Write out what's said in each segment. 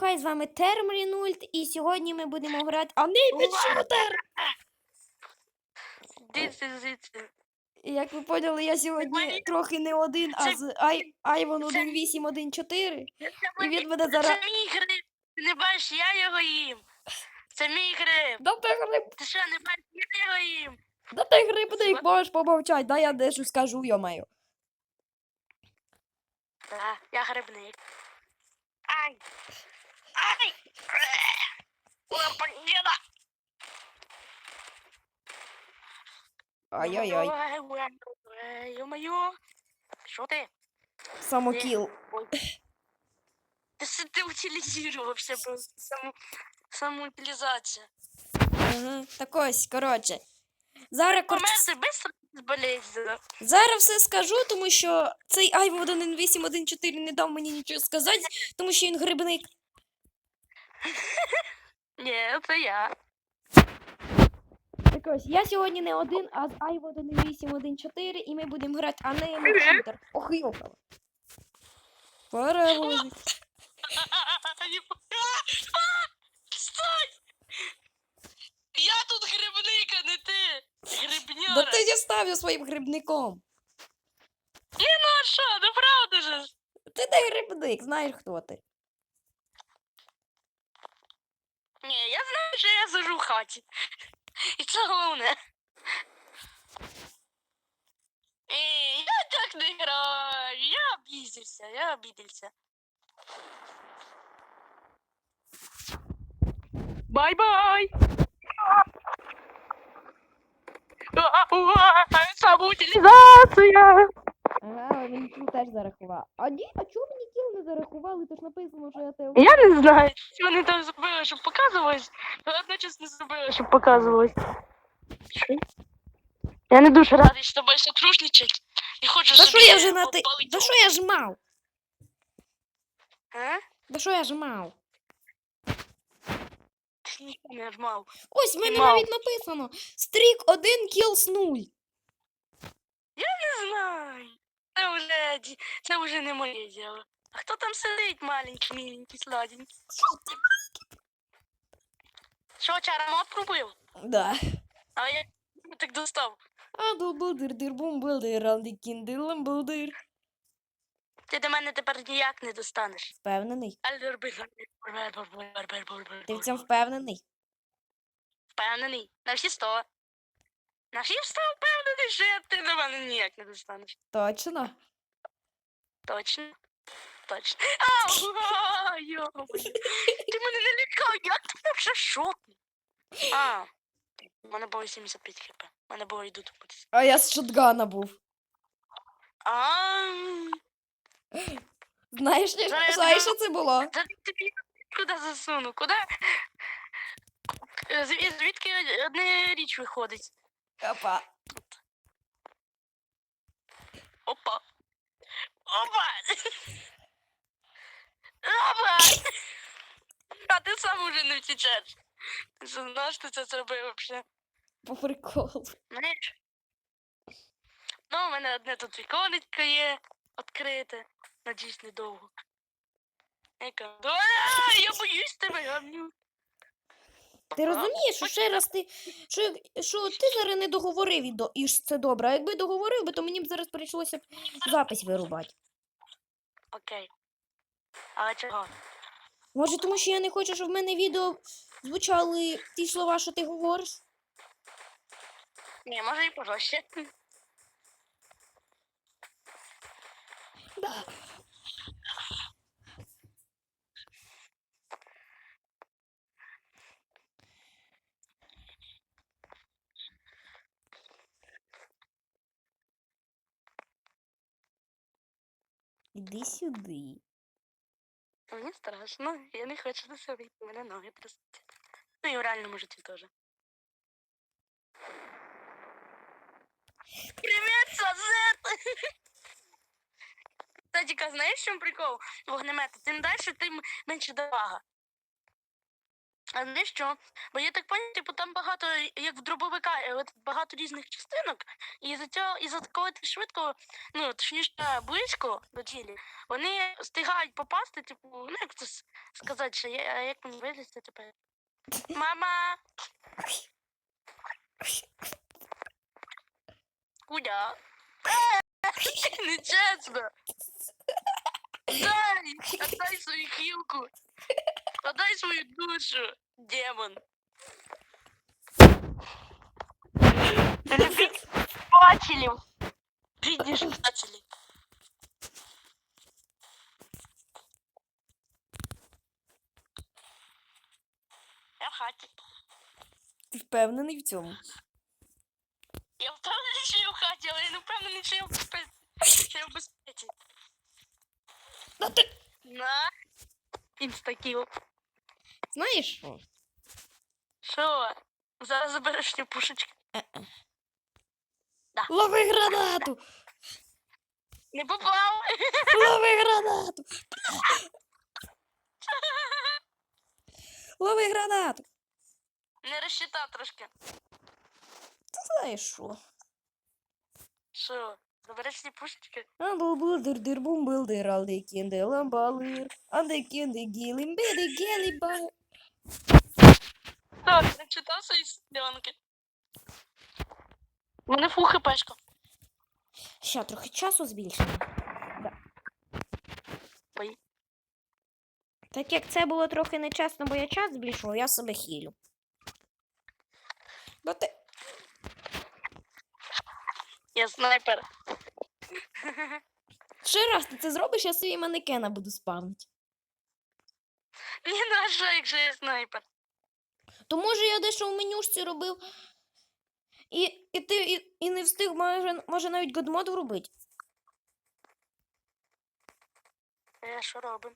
хай з вами Термрінульт, і сьогодні ми будемо грати. А не під шутер! Дивіться Як ви поняли, я сьогодні трохи не один, а з Ай... Айвон 1814. І він мене Це мій гриб. Ти не бачиш, я його їм. Це мій гриб. Да ти гриб, Ти що, не бачиш, я його їм. да ти грибник, Що? можеш помовчати, да я дещо скажу, йомаю. Так, я грибник. Ай! Ай! Лапанєда! Ай-яй-яй, ти? самокіл. Ти си ти утилізувався просто. Саму... Самоутилізація. Ага. Так ось, коротше. Зараз, Померти швидко болезнь. Зараз все скажу, тому що цей Айвон 1814 не дав мені нічого сказати, тому що він грибник. Ні, це я. Так ось, я сьогодні не один, а з Айво 1814, і ми будемо грати Анеєм шутер. Ох, йохала. Перевозик. Стой! Я тут грибник, а не ти! Да Грибньора! ти я своїм грибником. Ну а що, ну правда же? Ти не грибник, знаєш хто ти. Ні, я знаю, що я сижу в хаті. І це головне. Ей, я так не граю, я обідався, я обідався. Бай-бай! Самоутилізація! Ага, але мені кіл теж зарахував. А ні, а чого мені кіл не зарахували? Тож написано, що я те. Я не знаю, що вони там зробили, щоб показувалось, але одночасно не зробили, щоб показувалось. Я не дуже радий з тобою сотрудничать. І хочу Да що я вже на ти. Да що я жмав? А? Да що я жмав? Ти нічого не жмав. Ось в мене Мав. навіть написано. Стрік 1, кілс 0. Не знаю. Це вже, ді- це вже не моє діло. А хто там сидить маленький, міленький, сладенький? Що, чаромот пробив? Да. А я так достав. А дубудир дир бумбилдир, ранди кіндилем булдир. Ти до мене тепер ніяк не достанеш. Впевнений? Ти в цьому впевнений? Впевнений. На всі сто. На всі сто впевнений, що ти до мене ніяк не достанеш. Точно? Точно. Точно. Йо-моє. Ти мене не лякав, як ти мене вже шокнув? А, у мене було 75 хп. У мене було йду тупитися. А я з шотгана був. А, Знаєш, знаєш, тебе- що це було? та тобі куди засуну? Куди? Е, звід- Звідки одна річ виходить? Опа. Опа. Опа. Опа. А ти сам уже не втічеш. Ти що, знаєш, ти це зробив взагалі? По приколу. Знаєш? Ну, у мене одне тут віконечко є відкрите. Надіюсь, недовго. Я кажу, «А, я боюсь тебе, гамню. Ти розумієш, що ще раз ти. Що, як- що ти зараз не договорив і, до, і ж це добре. А якби договорив би, то мені б зараз прийшлося б запись вирубати. Окей. Але чого? Може, тому що я не хочу, щоб в мене відео звучали ті слова, що ти говориш? Ні, може і пожорстче. Да. Іди сюди. Мені страшно, я не хочу на себе у мене ноги трясуться. Ну і в реальному житті теж. Привіт, сосед! Кстати, знаєш, в прикол вогнемета? Тим далі, тим менше довага. А не? Бо я так поняв, типу, там багато, як в дробовика, е, багато різних частинок, і за цього, і за ти швидко, ну, точніше, близько до цілі, вони встигають попасти, типу, ну як це сказати, що я, як мені вилізти тепер? Мама! Куда? Нечесно! Дай! Отдай свою хилку! Отдай свою душу, демон! Бачили! Видишь, бачили! Я в хаті. Ти впевнений в цьому? Я впевнений, що я в хаті, але я не впевнений, що я в безпеці. Що я в безпеці. На! Інстакіл. Знаєш що? Що? Зараз забереш ті пушечки. Лови гранату! Не попав! Лови гранату! Лови гранату! Не розчитав трошки. Ти знаєш що? Що? Забереш ті пушечки? Амбулдир дир бумбилдир алди кінди ламбалир анди кінди гілім біди гелі баг. Так, не читав свої. У мене фу хпшка. Ще трохи часу збільшимо. Ой. Так як це було трохи нечесно, бо я час збільшував, я себе хілю. Бо ти... Я снайпер. Ще раз ти це зробиш, я собі манекена буду спавнити. Ні, ну а що, якщо я снайпер? То може я дещо в менюшці робив. І, і ти і, і не встиг може, може навіть годмод робити. Е, що робимо?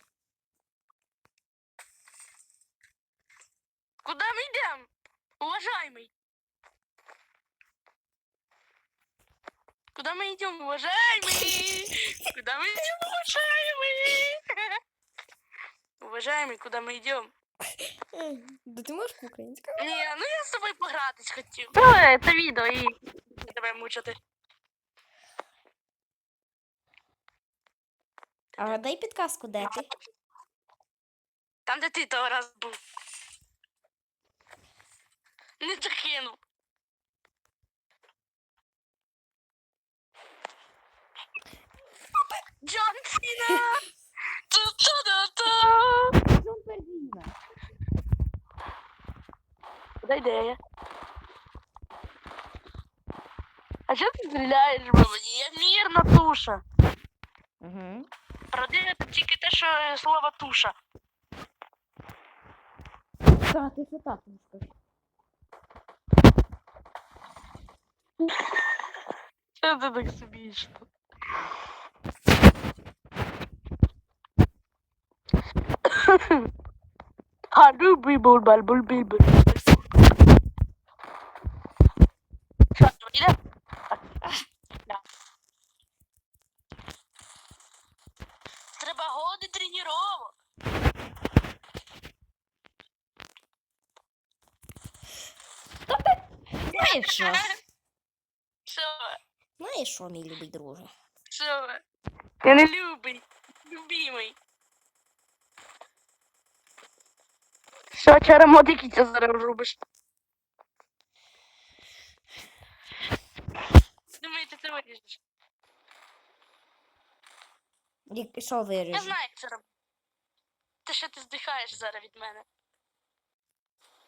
Куди ми йдемо? Уважаемый. Куда мы идем, уважаемый? Куда мы идем, уважаемый? Уважаемый, куда мы идем? Да ти можеш українською? Ні, ну я з тобою погратись хотів. Давай, це відео і не тебе мучити. А дай підказку, де ти? Там, де ти того раз був. Не докинув. Джон Сіна! Пердіна. Куда йде я? А що ти стріляєш мені? Я мірна туша. Угу. Це тільки те, що е, слово туша. Так, ти що так не скажи. Що ти так смішно? Хану бальбул бибул. Що, іде? Треба годи тренувок. Знаєш що? Що? Знаєш що, мій любий друже? Що? Я не любий. Любимий. Що, черемот, який ти зараз робиш? Думаю, ти це виріжеш. Як- Що Я знаю, як це робити. Те, що ти здихаєш зараз від мене.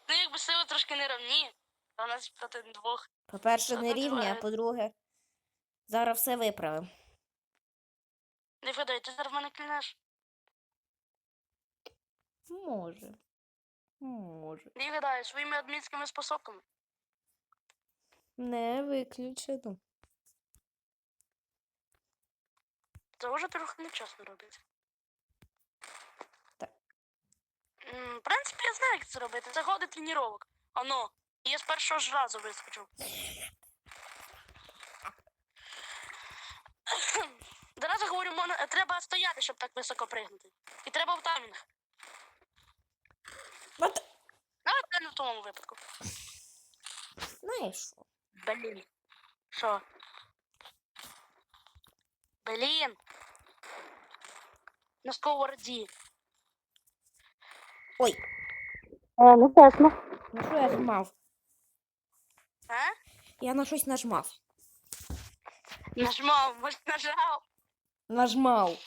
Ну, якби сили трошки не равні, а у нас проти двох. По-перше, не тут рівня, а по-друге, зараз все виправимо. Не вгадай, ти зараз в мене клянеш. Може. Може. Не вгадай, своїми адмінськими способками. Не виключено. Це вже трохи нечесно робити. Так. В принципі, я знаю, як це робити. Це годи тренувок. Оно. І Я з першого ж разу вискочив. Зараз говорю, можна, треба стояти, щоб так високо пригнути. І треба в таймінг. От, На будь-якому випадку. Знаєш що? Блін. Що? Блін. На сковороді. Ой, Е, ну чесно. на що я жмав? А? Я на щось нажмав. Нажмав, може нажав. Нажмав.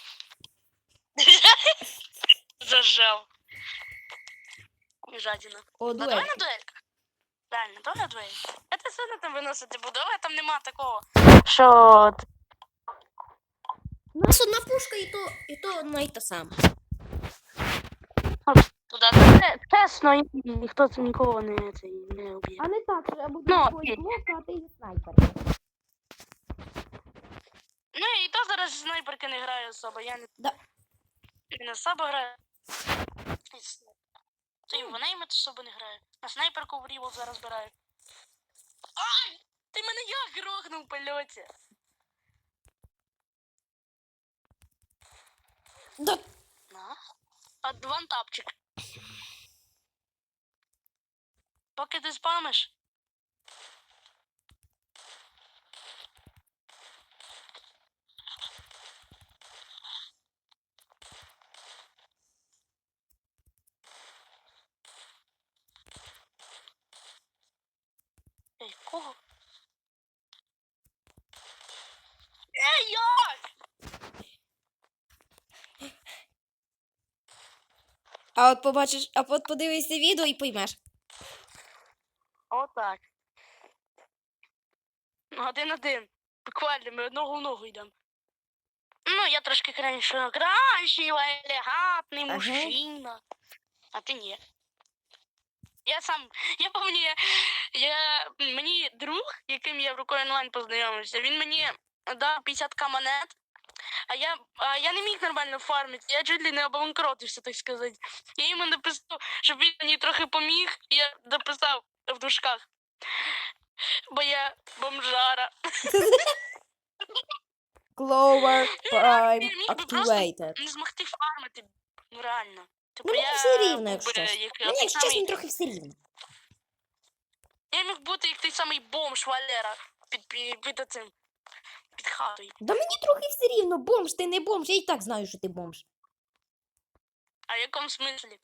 Зажав. Жадіна. О, Ну давай на дуелька. Реально, давай на дуель. Я те сильно там виносити буду, але там нема такого. Що У нас одна пушка і то, і то одна і та сама. туди. Це, чесно, і- ніхто це нікого не, це, не уб'є. А не так, що я буду Ну, окей. блока, а ти зі снайпер. Ну і то зараз з снайперки не граю особо. Я не, Да. не особо граю. І с- То і й неймет собою не граю. На снайперку в рівов зараз збираю. Ай! Ти мене як грохнув в польоті? Да. На. Адвантапчик. Поки ти спамиш. Ей, кого? Ей, як? А от побачиш, а от подивишся відео і поймеш. Отак. Один-один. Буквально ми одного в ногу йдемо. Ну, я трошки краще кращий, елегантний Ага. мужчина. А ти ні. Я сам, я пам'ятаю, я, мені друг, яким я в рукою онлайн познайомився, він мені дав 50к монет, а я, а я не міг нормально фармити, я чуть ли не обанкротився, так сказати. Я йому написав, щоб він мені трохи поміг, і я дописав в дужках. Бо я бомжара. Clover Prime міг би просто- Activated. Не змогти фармити. Ну реально. Типу, Ну, мені я все рівно, якщо чесно. як Мені, якщо чесно, трохи все рівно. Я міг бути як той самий бомж Валера під, під, під цим. Під хатою. Да мені трохи все рівно, бомж, ти не бомж, я і так знаю, що ти бомж. А в якому смислі?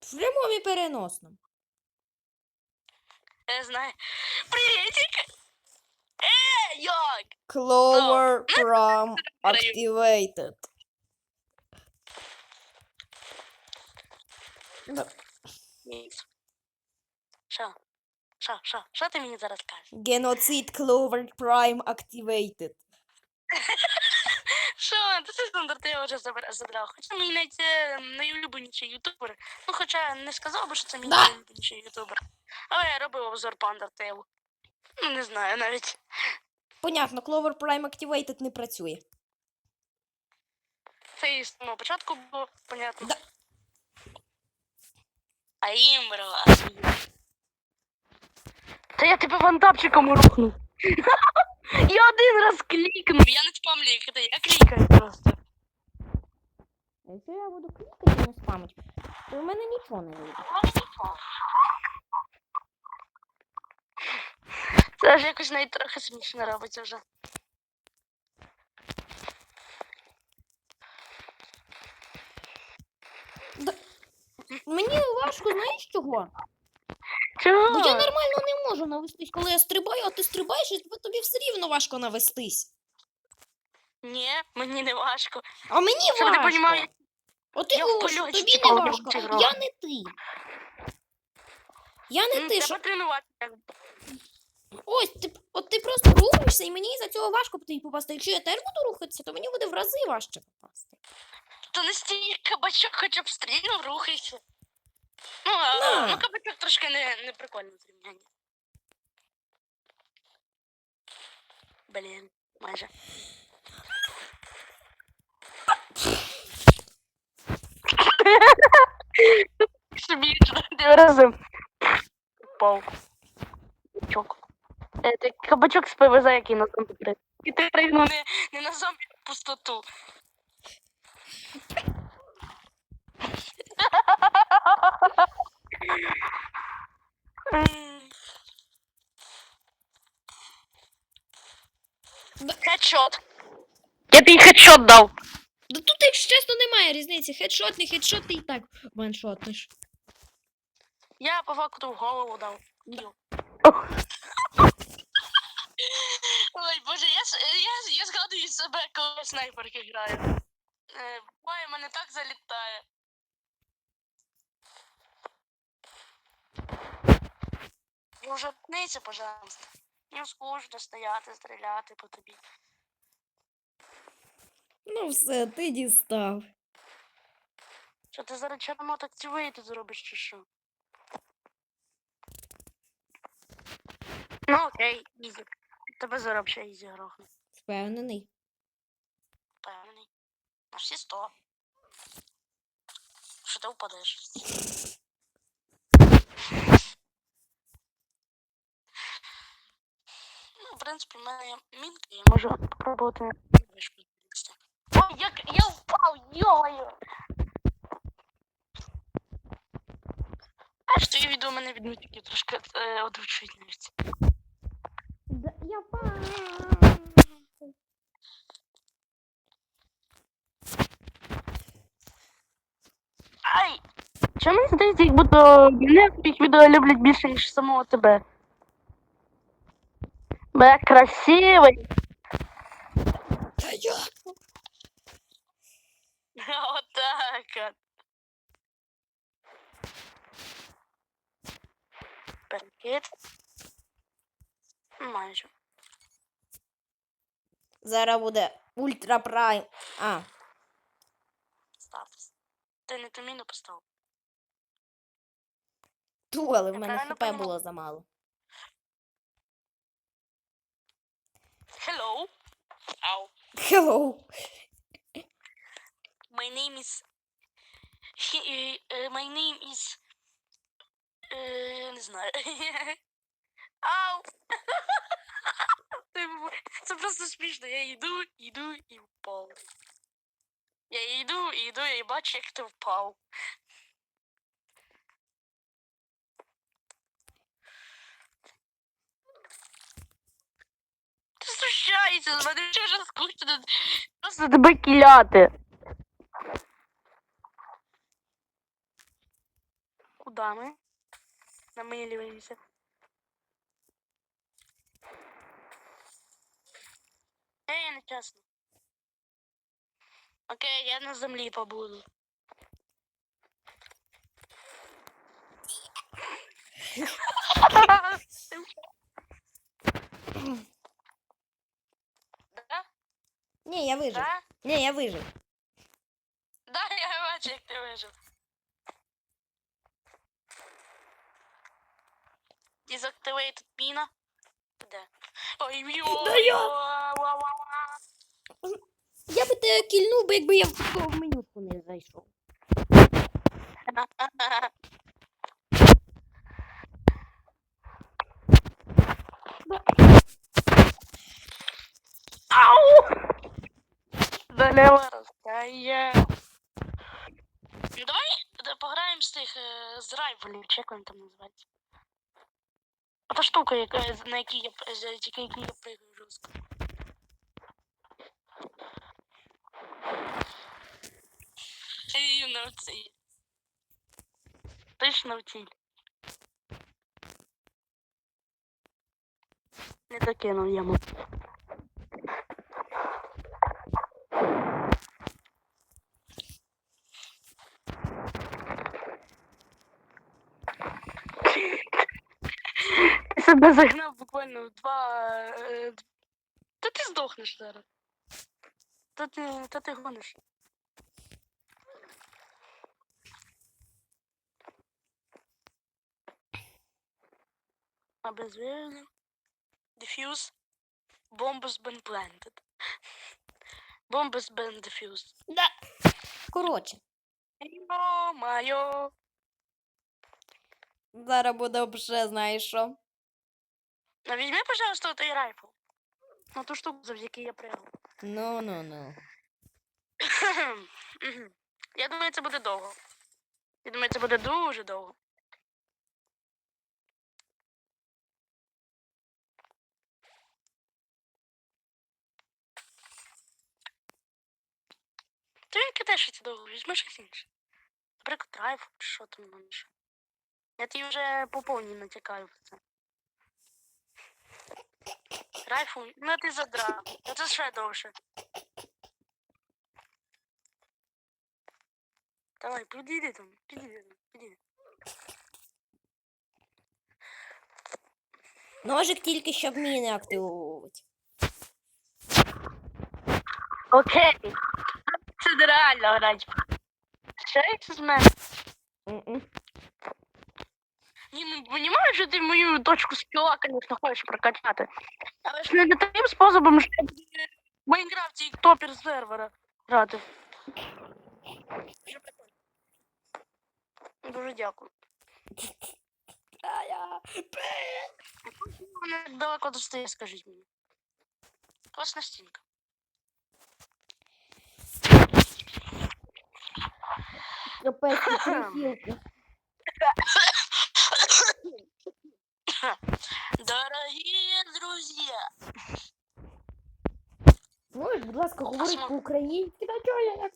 В прямому і переносному. Я знаю. Привітик! Е, як? Clover Prime Activated. Да. Що? Що, що? Що ти мені зараз кажеш? Геноцид Clover Prime Activated. Що? Це стандарт я вже забра- задрав. Хоча мій навіть е, найулюбленіший ютубер. Ну, хоча не сказав би, що це мій Да. найулюбленіший ютубер. Але я робив обзор по Undertale. Ну, не знаю навіть. Понятно, Clover Prime Activated не працює. Це і з самого початку було понятно. Да. А імброва. Та я тебе вантапчиком рухнув. я один раз клікнув, я не спамлю, як я клікаю просто. А Якщо я буду клікати і не спамить, то в мене нічого не вийде. Це ж якось навіть трохи смішно робиться вже. Мені важко, знаєш чого? Чого? Бо я нормально не можу навестись. Коли я стрибаю, а ти стрибаєш, і тобі- все рівно важко навестись. Ні, мені не важко. А мені Щоб важко. понімав, От ти я тобі не важко, я не ти. Я не ти, Треба тренуватися. ось ти, от ти просто рухаєшся, і мені за цього важко попасти. Якщо я теж буду рухатися, то мені буде в рази важче попасти. То не стій кабачок хоча б стрільно рухайся. Ну, а, ну кабачок трошки не, не прикольно в зрівнянні. Блін, майже. Собі ти разом. Палку. Кабачок. Е, Це кабачок з ПВЗ, який на зомбі прийде. І ти пригнув не, не на зомбі, а в пустоту. Хедшот. Я тобі хедшот дав. Да тут, якщо чесно, немає різниці. Хедшот, не хедшот, ти і так ваншотиш. Я по факту в голову дав. Ой, боже, я я, я згадую себе, коли снайперки граю. Е, буває, мене так залітає. Вже пнися, пожалуйста. Мені скучно стояти, стріляти по тобі. Ну все, ти дістав. Що ти зараз активує тут зробиш чи що? Ну окей, ізі. Тебе зараз ще ізі грохне. Впевнений. Впевнений. На всі сто. Що ти впадеш? Ну, в принципі, в мене є мінки, я можу спробувати. Ой, як я впав, йо-моє! Аж твої відео мене від мультиків трошки е, одручують навіть. Я па. Ай! Чому мені здається, як будто мене в твоїх відео люблять більше, ніж самого тебе? Я красивий. Та я. Отак от. Перекид. Майже. Зараз буде ультра прайм. А, Статус. Ти не ту міну поставив. ту, але в мене хп було замало. Hello. Ау. Hello. My name is. He- е, е, my name is. Е, не знаю. Ау! Ти бу- Це просто смішно. Я йду, йду і впав. Я йду, йду і бачу, як ти впав. Ти з мене, вже скучно. Просто тебе кіляти. Куда ми? На мені ліваємося. Ей, не чесно. Окей, я на землі побуду. Да? Ні, я вижив. Да? Ні, я вижив. Да, я бачу, як ти вижив. Deactivated міна. Де? Ой, йо, Да я-. Я би тебе кільнув, би, якби я в в менюшку не зайшов. Ау! Залева розкає. Ну давай д- пограємо з тих е, з райвелів, як вони там називаються. Ота штука, яка, на якій я п- з якій я пригаю жорстко. Ей, на ціль. Точно в. Не докинув яму. Себе загнав буквально в два. Та ти здохнеш зараз. Та ти, та ти гониш. Обезврежено. Diffuse. Bomb has been planted. Bomb has been diffused. Да. Коротше, Йо-майо. зараз буде вже, знаєш що. А візьми, пожалуйста, той райфл. На ту штуку, завдяки я пригав. Ну, ну, ну. Я думаю, це буде довго. Я думаю, це буде дуже довго. То він кидає щось довго, візьми щось інше. Наприклад, райф, чи що там менше. Я тобі вже по повній натякаю про це. Райфу, ну ти задрав. Це ще довше. Давай, підійди там, підійди там, підійди. Ножик тільки щоб міни активовувати. Окей. Це нереально грати. Ще це з мене. М-м. Ні, ну розумієш, що ти мою точку скіла, звісно, хочеш прокачати. Але ж не таким способом, щоб в Майнкрафті як топер сервера грати. Дуже дякую. Ая. Вона як далеко достає, скажіть мені. Класна стінка. Капець, ці Дорогі друзі! Можеш, будь ласка, говорити по-українськи? Та чого я як?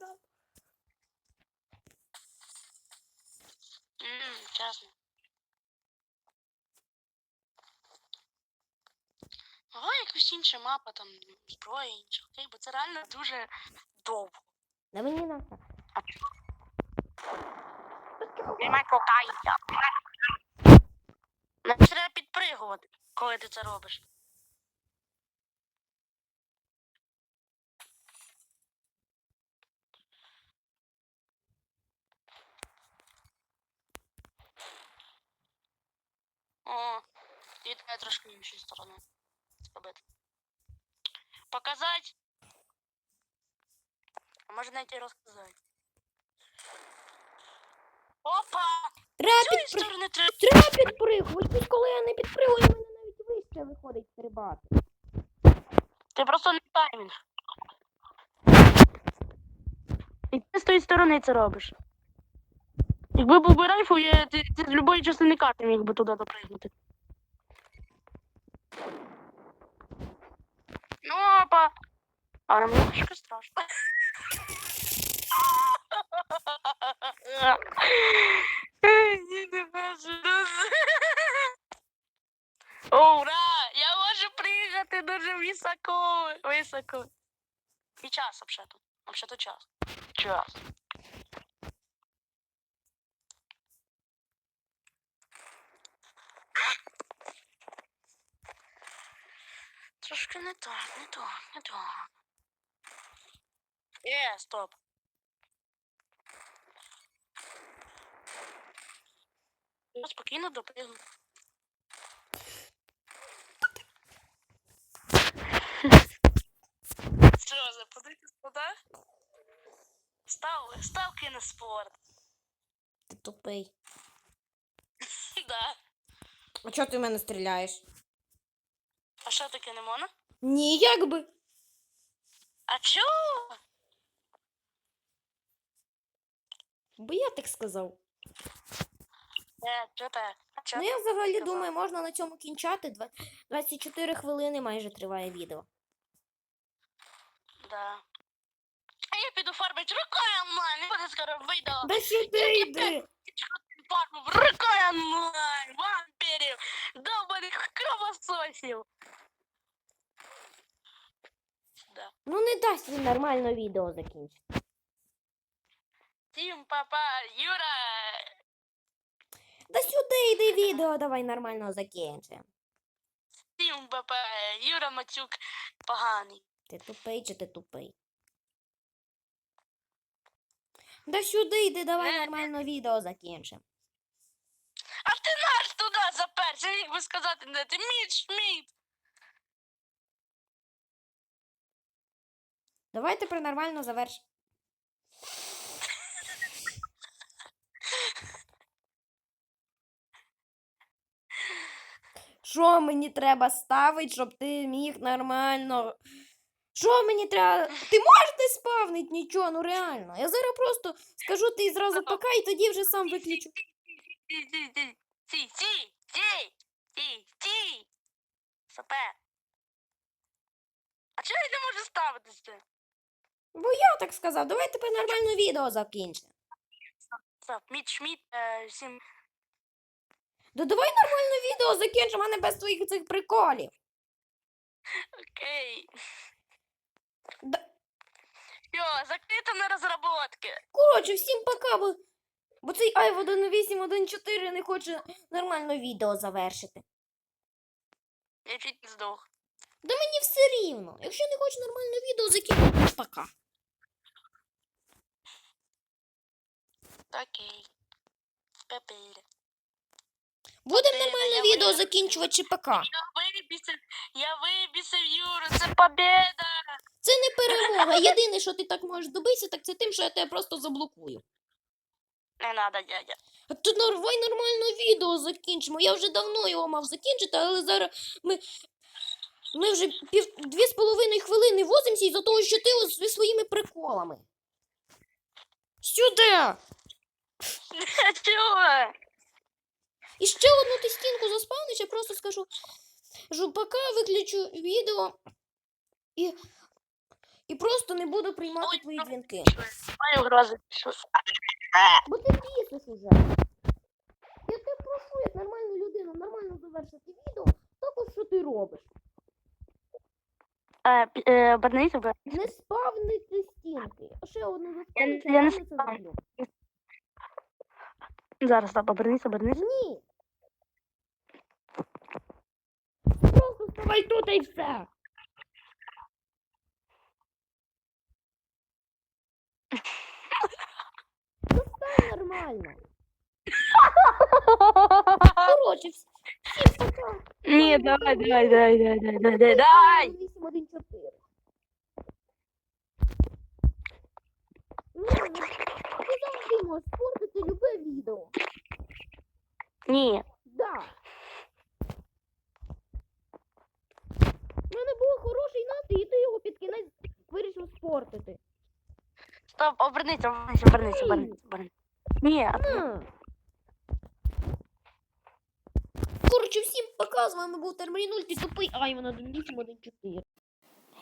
Ммм, чесно. Ага, якась інша мапа, там зброя інша, окей, бо це реально дуже довго. Да мені на це. Нема кокайся. Не треба підпригувати, коли ти це робиш. О, і треба трошки іншої сторони зробити. Показати? А може навіть і розказати. Опа! Треба, З цієї підпри... треба. Підпригувати. Коли я не підпригую, мене навіть вище виходить стрибати. Ти просто не таймінг. І ти з тої сторони це робиш. Якби був би райфу, я, ти, ти з любої частини карти міг би туди допригнути. Ну, опа. А нам немножко страшно. Ні, не. О, ура! Я можу приїхати дуже високо. Високо. І час, взагалі-то. Взагалі-то час. Час. Трошки не так, не так, не так. Е, стоп. Я спокійно допригну. Що, западити спода? Став, ставки на спорт. Ти тупий. Да. А чого ти в мене стріляєш? А що таке не можна? Ні, як би. А чого? Бо я так сказав. Е, чого так? А чого? Ну я взагалі думаю, можна на цьому кінчати. Два- 24 хвилини майже триває відео. Да. А я піду фармити рукою онлайн, і буде скоро вийду. Да сюди йди! Фарму рукою онлайн, вампірів, довбаних кровососів. Да. Ну не дасть він нормально відео закінчити. Тім, папа, Юра. Да сюди йди відео, давай нормально закінчимо. Тім, папа, Юра Мацюк поганий. Ти тупий чи ти тупий? Да сюди йди, давай Не. нормально відео закінчимо. А ти наш туди заперся, міг би сказати, де ти Міт Шміт. Давай тепер нормально заверш. Що мені треба ставити, щоб ти міг нормально. Що мені треба? Ти можеш не спавнить нічого, ну реально. Я зараз просто скажу ти зразу пока і тоді вже сам виключу. Сапе. А чого я не можу ставити це? Бо я так сказав, давай тепер нормально відео закінчимо. Міт Шміт, е, всім Да давай нормально відео закінчимо, а не без твоїх цих приколів. окей. Да... Йо, закрито на розробки. Коротше, всім пока, бо, бо цей Айв 1814 не хоче нормально відео завершити. Я чуть не здох. Да мені все рівно. Якщо не хочеш нормальне відео, закінчуй. Пока. Окей. Пепель. Будемо нормальне відео закінчувати чи пока. Я вибісив, я вибісив Юру, це победа! Це не перемога. Єдине, що ти так можеш добитися, так це тим, що я тебе просто заблокую. Не надо, дядя. А то давай нормально відео закінчимо. Я вже давно його мав закінчити, але зараз ми. Ми вже пів дві з половиною хвилини возимося із-за того, що ти зі своїми приколами. Сюди! Чого? І ще одну ти стінку заспавниш, я просто скажу, поки виключу відео і, і просто не буду приймати твої дзвінки. Бо ти бісиш уже. Я тебе прошу, як нормальну людину, нормально завершити відео, також що ти робиш. Е, е, Обернись, обернись. Не спавнити стінки. А ще одну Я не- заспавнити, я не це спав. зроблю. Зараз, стоп, обернись, обернись. Ні. Давай тут и все. Ну нормально. Короче, всім пока. Ні, давай, давай, давай, давай, давай, давай, давай. Ну, ти ну, завжди можеш спортити любе відео. Да. Мене був хороший настрій, і ти його під кінець вирішив спортити. Стоп, обернись, обернись, обернись, обернись, обернись. Ні, На. Коротше, всім пока, з вами був Термінуль, ти тупий Айван 1814.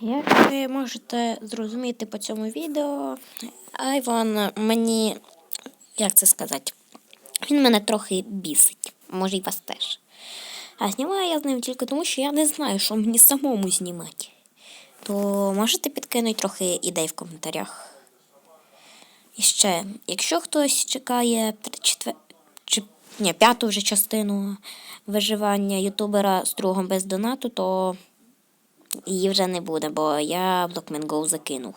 Як ви можете зрозуміти по цьому відео, Айван мені, як це сказати, він мене трохи бісить, може й вас теж. А знімаю я з ним тільки тому, що я не знаю, що мені самому знімати. То можете підкинути трохи ідей в коментарях. І ще, якщо хтось чекає четвер... чи... Ні, п'яту вже частину виживання ютубера з другом без донату, то її вже не буде, бо я Blockman Go закинув.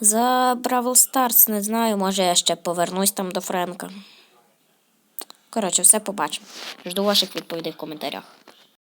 За Бравл Старс не знаю, може я ще повернусь там до Френка. Коротше, все побачимо. Жду ваших відповідей в коментарях.